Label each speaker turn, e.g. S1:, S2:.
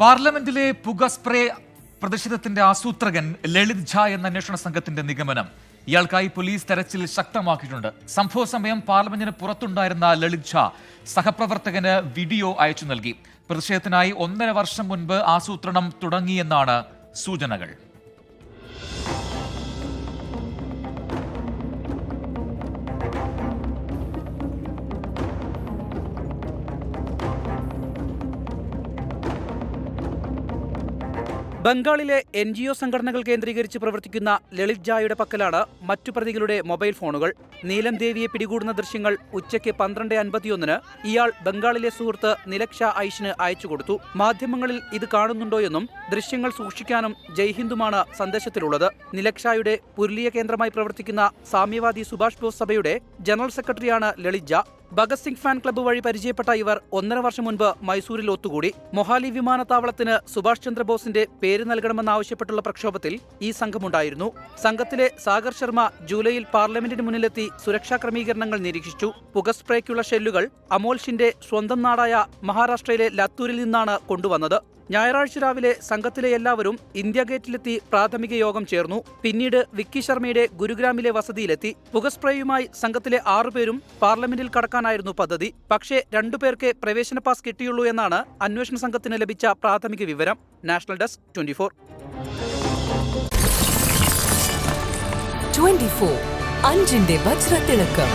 S1: പാർലമെന്റിലെ പുക സ്പ്രേ പ്രതിഷേധത്തിന്റെ ആസൂത്രകൻ ലളിത് ഝാ എന്ന അന്വേഷണ സംഘത്തിന്റെ നിഗമനം. ഇയാൾക്കായി പോലീസ് തെരച്ചിൽ ശക്തമാക്കിയിട്ടുണ്ട്. സംഭവ സമയം പാർലമെന്റിന് പുറത്തുണ്ടായിരുന്ന ലളിത് ഝാ സഹപ്രവർത്തകന് വീഡിയോ അയച്ചു നൽകി. പ്രതിഷേധത്തിനായി ഒന്നര വർഷം മുൻപ് ആസൂത്രണം തുടങ്ങിയെന്നാണ് സൂചനകൾ.
S2: ബംഗാളിലെ എൻ ജി ഒ സംഘടനകൾ കേന്ദ്രീകരിച്ച് പ്രവർത്തിക്കുന്ന ലളിത് ജായുടെ പക്കലാണ് മറ്റു പ്രതികളുടെ മൊബൈൽ ഫോണുകൾ. നീലം ദേവിയെ പിടികൂടുന്ന ദൃശ്യങ്ങൾ ഉച്ചയ്ക്ക് പന്ത്രണ്ട് അൻപത്തിയൊന്നിന് ഇയാൾ ബംഗാളിലെ സുഹൃത്ത് നിലക്ഷ ഐഷിന് അയച്ചു കൊടുത്തു. മാധ്യമങ്ങളിൽ ഇത് കാണുന്നുണ്ടോയെന്നും ദൃശ്യങ്ങൾ സൂക്ഷിക്കാനും ജയ്ഹിന്ദുമാണ് സന്ദേശത്തിലുള്ളത്. നിലക്ഷായുടെ പുരുലിയ കേന്ദ്രമായി പ്രവർത്തിക്കുന്ന സാമ്യവാദി സുഭാഷ് ബോസ് സഭയുടെ ജനറൽ സെക്രട്ടറിയാണ് ലളിത് ജ. ഭഗത് സിംഗ് ഫാൻ ക്ലബ്ബ് വഴി പരിചയപ്പെട്ട ഇവർ ഒന്നര വർഷം മുൻപ് മൈസൂരിൽ ഒത്തുകൂടി. മൊഹാലി വിമാനത്താവളത്തിന് സുഭാഷ് ചന്ദ്രബോസിന്റെ പേര് നൽകണമെന്നാവശ്യപ്പെട്ടുള്ള പ്രക്ഷോഭത്തിൽ ഈ സംഘമുണ്ടായിരുന്നു. സംഘത്തിലെ സാഗർ ശർമ്മ ജൂലൈയിൽ പാർലമെന്റിന് മുന്നിലെത്തി സുരക്ഷാ ക്രമീകരണങ്ങൾ നിരീക്ഷിച്ചു. പുകസ്പ്രേക്കുള്ള ഷെല്ലുകൾ അമോൽഷിന്റെ സ്വന്തം നാടായ മഹാരാഷ്ട്രയിലെ ലത്തൂരിൽ നിന്നാണ് കൊണ്ടുവന്നത്. ഞായറാഴ്ച രാവിലെ സംഘത്തിലെ എല്ലാവരും ഇന്ത്യ ഗേറ്റിലെത്തി പ്രാഥമിക യോഗം ചേർന്നു. പിന്നീട് വിക്കി ശർമ്മയുടെ ഗുരുഗ്രാമിലെ വസതിയിലെത്തി. പുകസ്പ്രേയുമായി സംഘത്തിലെ ആറുപേരും പാർലമെന്റിൽ കടക്കാനായിരുന്നു പദ്ധതി. പക്ഷേ രണ്ടുപേർക്ക് പ്രവേശന പാസ് കിട്ടിയുള്ളൂ എന്നാണ് അന്വേഷണ സംഘത്തിന് ലഭിച്ച പ്രാഥമിക വിവരം. നാഷണൽ ഡെസ്ക് ട്വന്റി
S3: 24 അഞ്ചിന്റെ വജ്രത്തിളക്കം.